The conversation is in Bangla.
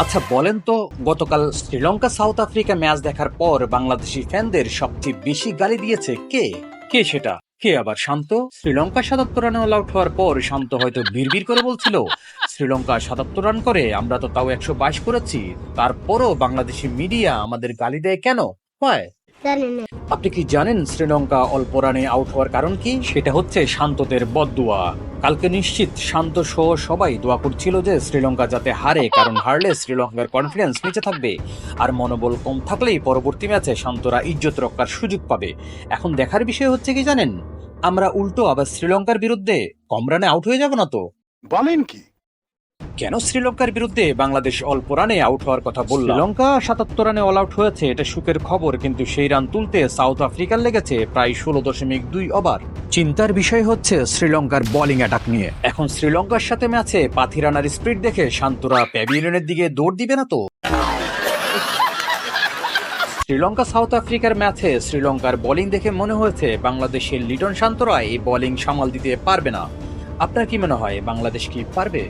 আচ্ছা বলেন তো, গতকাল শ্রীলঙ্কা, সাউথ আফ্রিকা ম্যাচ দেখার পর বাংলাদেশি ফ্যানদের সবচেয়ে বেশি গালি দিয়েছে কে? কে সেটা? কে আবার শান্ত? শ্রীলঙ্কা সাতাত্তর রানে অল আউট হওয়ার পর শান্ত হয়তো বিড়বিড় করে বলছিল, শ্রীলঙ্কা সাতাত্তর রান করে, আমরা তো তাও একশো বাইশ করেছি। তারপরও বাংলাদেশি মিডিয়া আমাদের গালি দেয় কেন? হয় জানি না। আপনি কি জানেন শ্রীলঙ্কা অল্প রানে আউট হওয়ার কারণ কি? সেটা হচ্ছে শান্তদের বদদুয়া। কালকে নিশ্চিত শান্ত সহ সবাই দোয়া করছিল যে শ্রীলঙ্কা যাতে হারে কারণ হারলে শ্রীলঙ্কার কনফিডেন্স নিচে থাকবে। আর মনোবল কম থাকলেই পরবর্তী ম্যাচে শান্তরা ইজ্জত রক্ষার সুযোগ পাবে। এখন দেখার বিষয় হচ্ছে কি জানেন? আমরা উল্টো আবার শ্রীলঙ্কার বিরুদ্ধে কম রানে আউট হয়ে যাব না তো? বলেন কি? কেন শ্রীলঙ্কার বিরুদ্ধে বাংলাদেশ অল্প রানে আউট হওয়ার কথা বলল শ্রীলঙ্কা সাতাত্তর রানে অল আউট হয়েছে এটা সুখের খবর কিন্তু সেই রান তুলতে সাউথ আফ্রিকার লেগেছে প্রায় ষোলো দশমিক দুই ওভার। চিন্তার বিষয় হচ্ছে শ্রীলঙ্কার বোলিং অ্যাটাক নিয়ে। এখন শ্রীলঙ্কার সাথে ম্যাচে পাথি রানার স্পিড দেখে শান্তরা প্যাভিলিয়নের দিকে দৌড় দিবে না তো? শ্রীলঙ্কা সাউথ আফ্রিকার ম্যাচে শ্রীলঙ্কার বোলিং দেখে মনে হয়েছে বাংলাদেশের লিটন শান্তরা এই বোলিং সামাল দিতে পারবে না। আপনার কি মনে হয় বাংলাদেশ কি পারবে?